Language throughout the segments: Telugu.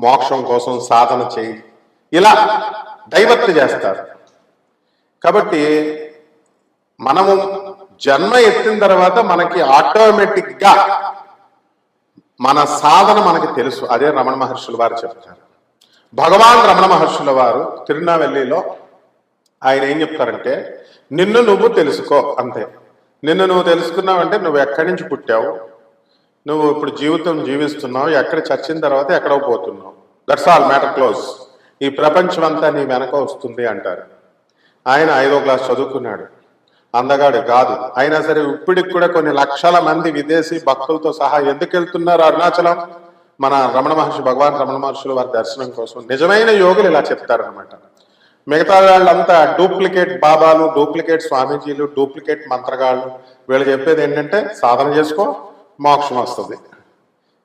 మోక్షం కోసం సాధన చేయి. ఇలా డైవర్ట్ చేస్తారు. కాబట్టి మనము జన్మ ఎత్తిన తర్వాత మనకి ఆటోమేటిక్గా మన సాధన మనకి తెలుసు. అదే రమణ మహర్షుల వారు చెప్తారు. భగవాన్ రమణ మహర్షుల వారు తిరునావెల్లిలో ఆయన ఏం చెప్తారంటే నిన్ను నువ్వు తెలుసుకో అంతే. నిన్ను నువ్వు తెలుసుకున్నావంటే నువ్వు ఎక్కడి నుంచి పుట్టావు? నువ్వు ఇప్పుడు జీవితం జీవిస్తున్నావు ఎక్కడ చచ్చిన తర్వాత ఎక్కడో పోతున్నావు. దట్స్ ఆల్ మ్యాటర్ క్లోజ్ ఈ ప్రపంచం అంతా నీ వెనక వస్తుంది అంటారు. ఆయన ఐదో క్లాస్ చదువుకున్నాడు. అందగాడు కాదు. అయినా సరే ఇప్పటికి కూడా కొన్ని లక్షల మంది విదేశీ భక్తులతో సహా ఎందుకు వెళ్తున్నారు అరుణాచలం? మన రమణ మహర్షి భగవాన్ రమణ మహర్షులు వారి దర్శనం కోసం. నిజమైన యోగులు ఇలా చెప్తారనమాట మిగతా వాళ్ళంతా డూప్లికేట్ బాబాలు డూప్లికేట్ స్వామీజీలు డూప్లికేట్ మంత్రగాళ్ళు. వీళ్ళు చెప్పేది ఏంటంటే సాధన చేసుకో మోక్షం వస్తుంది.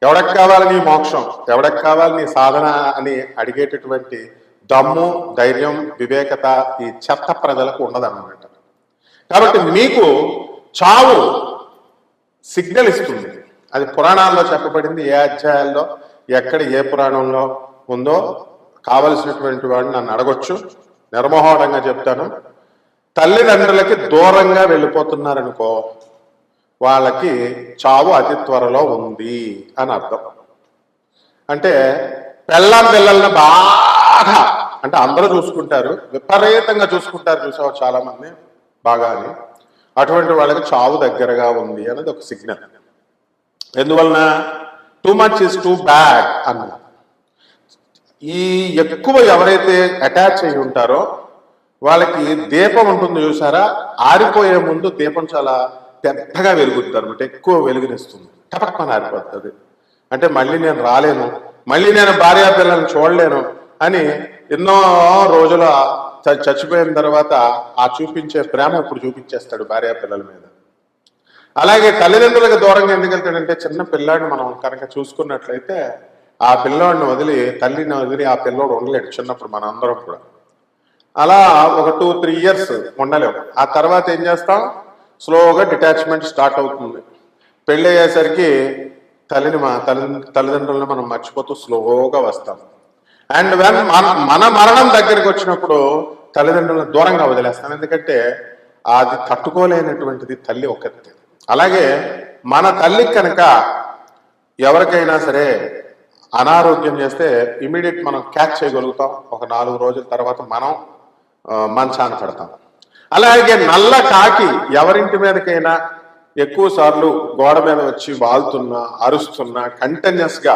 ఎవడకు కావాలి నీ మోక్షం? ఎవడకు కావాలి నీ సాధన అని అడిగేటటువంటి దమ్ము ధైర్యం వివేకత ఈ చెత్త ప్రజలకు ఉండదన్నమాట. కాబట్టి మీకు చావు సిగ్నల్ ఇస్తుంది. అది పురాణాల్లో చెప్పబడింది ఏ అధ్యాయాల్లో ఎక్కడ ఏ పురాణంలో ఉందో కావలసినటువంటి వాడు నన్ను అడగొచ్చు. నిర్మోహడంగా చెప్తాను. తల్లిదండ్రులకి దూరంగా వెళ్ళిపోతున్నారనుకో వాళ్ళకి చావు అతి త్వరలో ఉంది అని అర్థం. అంటే పెళ్ళం పిల్లల్ని బాగా అంటే అందరూ చూసుకుంటారు విపరీతంగా చూసుకుంటారు చూసావు చాలా మంది బాగా అని అటువంటి వాళ్ళకి చావు దగ్గరగా ఉంది అనేది ఒక సిగ్నల్. ఎందువలన? Too much is too bad అన్న ఈ ఎక్కువ ఎవరైతే అటాచ్ అయి ఉంటారో వాళ్ళకి దీపం ఉంటుంది చూసారా? ఆరిపోయే ముందు దీపం చాలా పెద్దగా వెలుగుతుంది అనమాట ఎక్కువ వెలుగునిస్తుంది. టపక్కన ఆరిపోతుంది. అంటే మళ్ళీ నేను రాలేను. మళ్ళీ నేను భార్యా పిల్లల్ని చూడలేను అని ఎన్నో రోజుల చ- చచ్చిపోయిన తర్వాత ఆ చూపించే ప్రేమ ఇప్పుడు చూపించేస్తాడు భార్యా పిల్లల మీద. అలాగే తల్లిదండ్రులకు దూరంగా ఎందుకు వెళ్తాడంటే చిన్న పిల్లాడిని మనం కనుక చూసుకున్నట్లయితే ఆ పిల్లోడిని వదిలి తల్లిని వదిలి ఆ పిల్లోడు ఉండలేడు చిన్నప్పుడు మన అందరం కూడా. అలా ఒక టూ త్రీ ఇయర్స్ ఉండలేము ఆ తర్వాత ఏం చేస్తాం? స్లోగా డిటాచ్మెంట్ స్టార్ట్ అవుతుంది. పెళ్ళి అయ్యేసరికి తల్లిని మా తల్లి తల్లిదండ్రులను మనం మర్చిపోతూ స్లోగా వస్తాం. అండ్ వెన్ మన మన మరణం దగ్గరికి వచ్చినప్పుడు తల్లిదండ్రులను దూరంగా వదిలేస్తాం. ఎందుకంటే అది తట్టుకోలేనటువంటిది తల్లి ఒక్కతే అలాగే మన తల్లి కనుక ఎవరికైనా సరే అనారోగ్యం చేస్తే ఇమీడియట్ మనం క్యాచ్ చేయగలుగుతాం. ఒక నాలుగు రోజుల తర్వాత మనం మంచాన పడతాం. అలాగే నల్ల కాకి ఎవరింటి మీదకైనా ఎక్కువ సార్లు గోడ మీద వచ్చి వాళ్తున్నా అరుస్తున్నా కంటిన్యూస్గా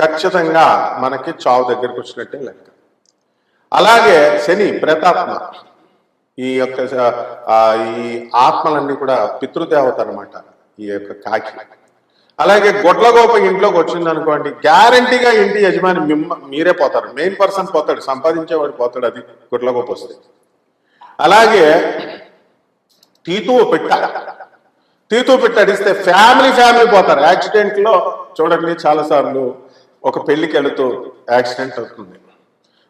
ఖచ్చితంగా మనకి చావు దగ్గరకు వచ్చినట్టే లెక్క. అలాగే శని ప్రేతాత్మ ఈ యొక్క ఈ ఆత్మలన్నీ కూడా పితృదేవత అనమాట ఈ యొక్క కాకి. అలాగే గొడ్లగోప ఇంట్లోకి వచ్చింది అనుకోండి గ్యారంటీగా ఇంటి యజమాని మిమ్మ మీరే పోతారు. మెయిన్ పర్సన్ పోతాడు సంపాదించేవాడు పోతాడు అది గొడ్లగోప వస్తే. అలాగే తీతువు పెట్ట. తీతూ పెట్టడిస్తే ఫ్యామిలీ ఫ్యామిలీ పోతారు. యాక్సిడెంట్లో చూడండి చాలాసార్లు ఒక పెళ్ళికి వెళుతూ యాక్సిడెంట్ అవుతుంది.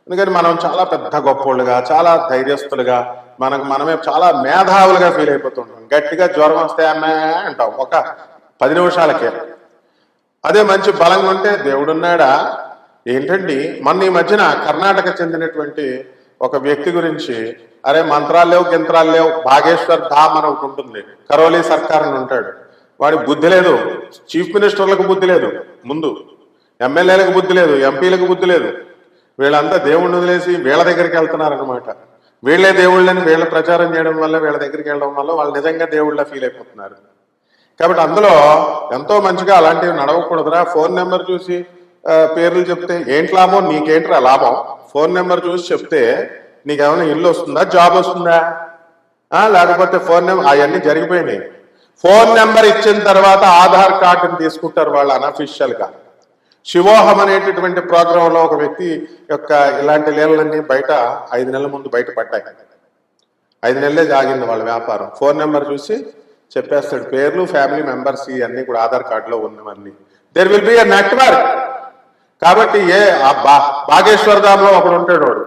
అందుకని మనం చాలా పెద్ద గొప్పోళ్ళుగా చాలా ధైర్యస్తులుగా మనకు మనమే చాలా మేధావులుగా ఫీల్ అయిపోతుంటాం గట్టిగా జ్వరం వస్తే అమ్మే అంటాం. ఒక పది నిమిషాలకే. అదే మంచి బలంగా ఉంటే దేవుడున్నాడా? ఏంటండి? మొన్న ఈ మధ్యన కర్ణాటక చెందినటువంటి ఒక వ్యక్తి గురించి అరే మంత్రాలు లేవు గింత్రాలు లేవు. భాగేశ్వర్ ధామ్ అని ఒకటి ఉంటుంది. కరోలీ సర్కార్ అని ఉంటాడు. వాడి బుద్ధి లేదు. చీఫ్ మినిస్టర్లకు బుద్ధి లేదు. ముందు ఎమ్మెల్యేలకు బుద్ధి లేదు ఎంపీలకు బుద్ధి లేదు. వీళ్ళంతా దేవుణ్ణి వదిలేసి వీళ్ళ దగ్గరికి వెళ్తున్నారనమాట వీళ్ళే దేవుళ్ళని వీళ్ళ ప్రచారం చేయడం వల్ల వీళ్ళ దగ్గరికి వెళ్ళడం వల్ల వాళ్ళు నిజంగా దేవుళ్ళ ఫీల్ అయిపోతున్నారు. కాబట్టి అందులో ఎంతో మంచిగా అలాంటివి నడవకూడదురా. ఫోన్ నెంబర్ చూసి పేర్లు చెప్తే ఏంటి లాభం? నీకేంట్రా లాభం? ఫోన్ నెంబర్ చూసి చెప్తే నీకేమైనా ఇల్లు వస్తుందా? జాబ్ వస్తుందా? లేకపోతే ఫోన్ నెంబర్ అవన్నీ జరిగిపోయినాయి. ఫోన్ నెంబర్ ఇచ్చిన తర్వాత ఆధార్ కార్డుని తీసుకుంటారు వాళ్ళు అనఫిషియల్గా శివోహం అనేటటువంటి ప్రోగ్రాంలో ఒక వ్యక్తి యొక్క ఇలాంటి లీలలన్నీ బయట ఐదు నెలల ముందు బయట పడ్డాయి. ఐదు నెలలే జాగింది వాళ్ళ వ్యాపారం. ఫోన్ నెంబర్ చూసి చెప్పేస్తాడు పేర్లు ఫ్యామిలీ మెంబర్స్ ఇవన్నీ కూడా ఆధార్ కార్డులో ఉన్నవన్నీ. There will be a network కాబట్టి ఏ బాగేశ్వర ధామ్లో ఒకడు ఉంటాడు వాడు.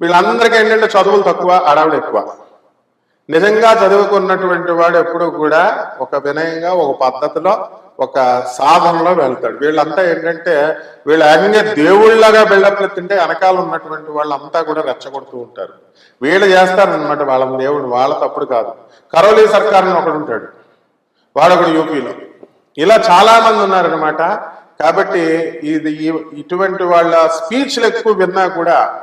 వీళ్ళందరికీ ఏంటంటే చదువులు తక్కువ అడవులు ఎక్కువ. నిజంగా చదువుకున్నటువంటి వాడు ఎప్పుడు కూడా ఒక వినయంగా ఒక పద్ధతిలో ఒక సాధనలో వెళ్తాడు. వీళ్ళంతా ఏంటంటే వీళ్ళు ఏకంగా దేవుళ్ళగా బిల్డప్లు తింటే వెనకాల ఉన్నటువంటి వాళ్ళంతా కూడా రెచ్చగొడుతూ ఉంటారు. వీళ్ళు చేస్తారనమాట వాళ్ళ దేవుడు వాళ్ళ తప్పుడు కాదు. కరోలీ సర్కార్ అని ఒకడు ఉంటాడు. వాడొకడు యూపీలో. ఇలా చాలా మంది ఉన్నారనమాట కాబట్టి ఇది ఇటువంటి వాళ్ళ స్పీచ్లు ఎక్కువ విన్నా కూడా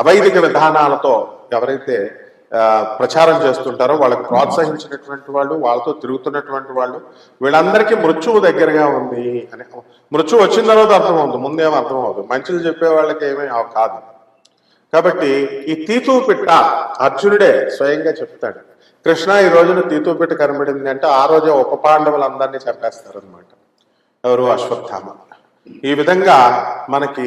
అవైదిక విధానాలతో ఎవరైతే ప్రచారం చేస్తుంటారో వాళ్ళకి ప్రోత్సహించినటువంటి వాళ్ళు వాళ్ళతో తిరుగుతున్నటువంటి వాళ్ళు వీళ్ళందరికీ మృత్యువు దగ్గరగా ఉంది అని మృత్యు వచ్చిన తర్వాత అర్థమవుతుంది ముందేం అర్థం అవుతుంది మంచిది చెప్పే వాళ్ళకి ఏమీ కాదు. కాబట్టి ఈ తీతూ పిట్ట అర్జునుడే స్వయంగా చెప్తాడు. కృష్ణ ఈ రోజున తీతూ పిట్ట కనబడింది అంటే ఆ రోజే ఉప పాండవులందరినీ చంపేస్తారు అనమాట ఎవరు? అశ్వత్థామ. ఈ విధంగా మనకి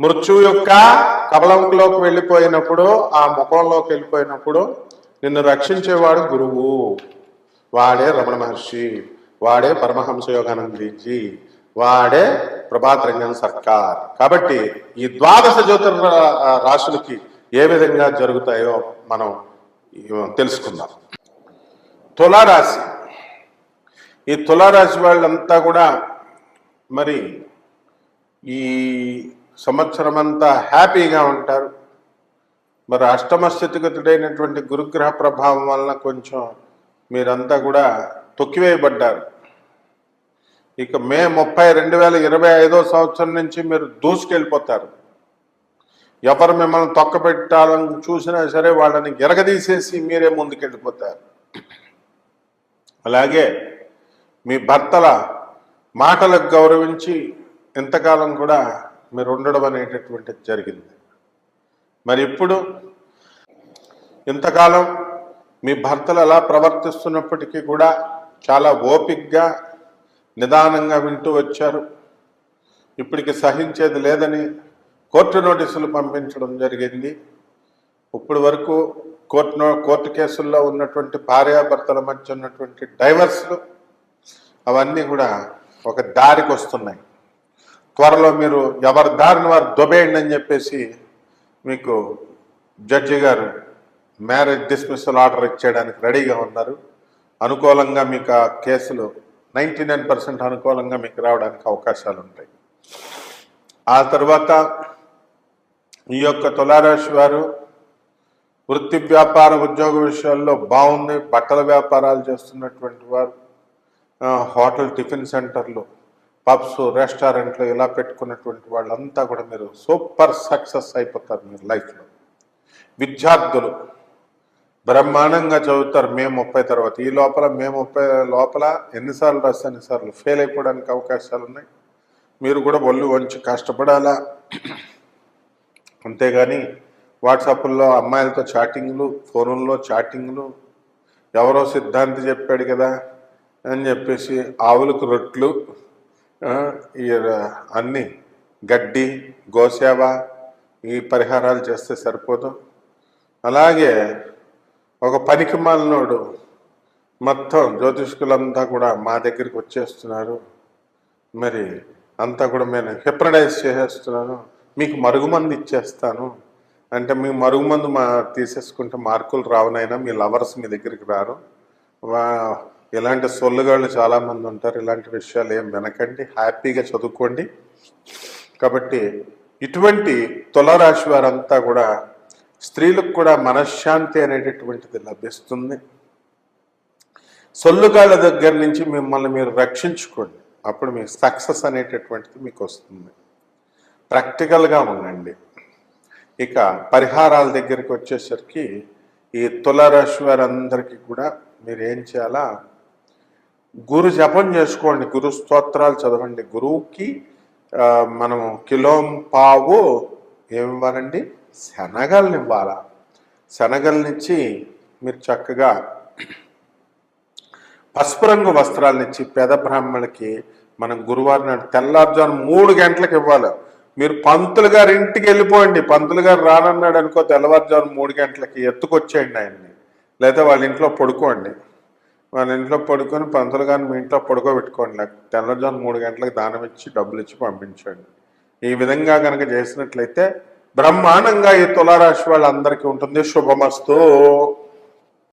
మృత్యు యొక్క కబలంలోకి వెళ్ళిపోయినప్పుడు ఆ ముఖంలోకి వెళ్ళిపోయినప్పుడు నిన్ను రక్షించేవాడు గురువు. వాడే రమణ మహర్షి వాడే పరమహంస యోగానందీజీ వాడే ప్రభాత్ రంజన్ సర్కార్. కాబట్టి ఈ ద్వాదశ జ్యోతిర్ రాశులకి ఏ విధంగా జరుగుతాయో మనం తెలుసుకుందాం. తులారాశి. ఈ తులారాశి వాళ్ళంతా కూడా మరి ఈ సంవత్సరం అంతా హ్యాపీగా ఉంటారు. మరి అష్టమ స్థితిగతుడైనటువంటి గురుగ్రహ ప్రభావం వలన కొంచెం మీరంతా కూడా తొక్కివేయబడ్డారు. ఇక మే ముప్పై రెండు వేల ఇరవై ఐదో సంవత్సరం నుంచి మీరు దూసుకెళ్ళిపోతారు. ఎవరు మిమ్మల్ని తొక్కపెట్టాలని చూసినా సరే వాళ్ళని ఎరగదీసేసి మీరే ముందుకెళ్ళిపోతారు. అలాగే మీ భర్తల మాటలకు గౌరవించి ఇంతకాలం కూడా మీరు ఉండడం అనేటటువంటిది జరిగింది. మరి ఇప్పుడు ఇంతకాలం మీ భర్తలు అలా ప్రవర్తిస్తున్నప్పటికీ కూడా చాలా ఓపిక్గా నిదానంగా వింటూ వచ్చారు. ఇప్పటికి సహించేది లేదని కోర్టు నోటీసులు పంపించడం జరిగింది. ఇప్పటి వరకు కోర్టు నో- కోర్టు కేసుల్లో ఉన్నటువంటి భార్యాభర్తల మధ్య ఉన్నటువంటి డైవర్స్లు అవన్నీ కూడా ఒక దారికి వస్తున్నాయి. త్వరలో మీరు ఎవరి దారిని వారు దొబేయండి అని చెప్పేసి మీకు జడ్జి గారు మ్యారేజ్ డిస్మిసల్ ఆర్డర్ ఇచ్చేయడానికి రెడీగా ఉన్నారు. అనుకూలంగా మీకు ఆ కేసులు నైంటీ నైన్ పర్సెంట్ అనుకూలంగా మీకు రావడానికి అవకాశాలు ఉంటాయి. ఆ తర్వాత ఈ యొక్క తులారాశి వారు వృత్తి వ్యాపార ఉద్యోగ విషయాల్లో బాగుంది బట్టల వ్యాపారాలు చేస్తున్నటువంటి వారు హోటల్ టిఫిన్ సెంటర్లు పబ్స్ రెస్టారెంట్లు ఇలా పెట్టుకున్నటువంటి వాళ్ళంతా కూడా మీరు సూపర్ సక్సెస్ అయిపోతారు మీరు లైఫ్లో. విద్యార్థులు బ్రహ్మాండంగా చదువుతారు మే ముప్పై తర్వాత. ఈ లోపల మే ముప్పై లోపల ఎన్నిసార్లు రాస్తే ఎన్నిసార్లు? ఫెయిల్ అయిపోవడానికి అవకాశాలు ఉన్నాయి. మీరు కూడా ఒళ్ళు వంచి కష్టపడాలా? అంతేగాని వాట్సాప్లో అమ్మాయిలతో చాటింగ్లు ఫోన్లో చాటింగ్లు ఎవరో సిద్ధాంతి చెప్పాడు కదా అని చెప్పేసి ఆవులకు రొట్లు అన్ని గడ్డి గోసేవ ఈ పరిహారాలు చేస్తే సరిపోదు. అలాగే ఒక పనికి మాలినోడు మొత్తం జ్యోతిష్కులంతా కూడా మా దగ్గరికి వచ్చేస్తున్నారు. మరి అంతా కూడా నేను హిప్రడైజ్ చేసేస్తున్నాను మీకు మరుగుమందు ఇచ్చేస్తాను. అంటే మీ మరుగుమందు మా తీసేసుకుంటే మార్కులు రావునైనా మీ లవర్స్ మీ దగ్గరికి రారు. వా ఇలాంటి సొల్లుగాళ్ళు చాలామంది ఉంటారు. ఇలాంటి విషయాలు ఏం వినకండి. హ్యాపీగా చదువుకోండి. కాబట్టి ఇటువంటి తులరాశి వారంతా కూడా స్త్రీలకు కూడా మనశ్శాంతి అనేటటువంటిది లభిస్తుంది. సొల్లుగాళ్ళ దగ్గర నుంచి మిమ్మల్ని మీరు రక్షించుకోండి. అప్పుడు మీకు సక్సెస్ అనేటటువంటిది మీకు వస్తుంది. ప్రాక్టికల్గా ఉండండి. ఇక పరిహారాల దగ్గరికి వచ్చేసరికి ఈ తులరాశి వారందరికీ కూడా మీరు ఏం చేయాలా గురు జపం చేసుకోండి గురు స్తోత్రాలు చదవండి. గురువుకి మనము కిలోం పావు ఏమివ్వాలండి శనగల్ని ఇవ్వాలా. శనగల్నిచ్చి మీరు చక్కగా పసుపు రంగు వస్త్రాలనిచ్చి పేద బ్రాహ్మణులకి మనం గురువారం నాడు తెల్లారుజాము మూడు గంటలకు ఇవ్వాలి. మీరు పంతులు గారి ఇంటికి వెళ్ళిపోండి. పంతులు గారు రానన్నాడు అనుకో తెల్లవారుజాను మూడు గంటలకి ఎత్తుకొచ్చేయండి ఆయన్ని. లేదా వాళ్ళ ఇంట్లో పడుకోండి. వాళ్ళ ఇంట్లో పడుకొని పంతులు కానీ మీ ఇంట్లో పడుకోబెట్టుకోండి. లేక తెల్లజాను మూడు గంటలకు దానం ఇచ్చి డబ్బులు ఇచ్చి పంపించండి. ఈ విధంగా కనుక చేసినట్లయితే బ్రహ్మాండంగా ఈ తులారాశి వాళ్ళందరికీ ఉంటుంది. శుభమస్తు.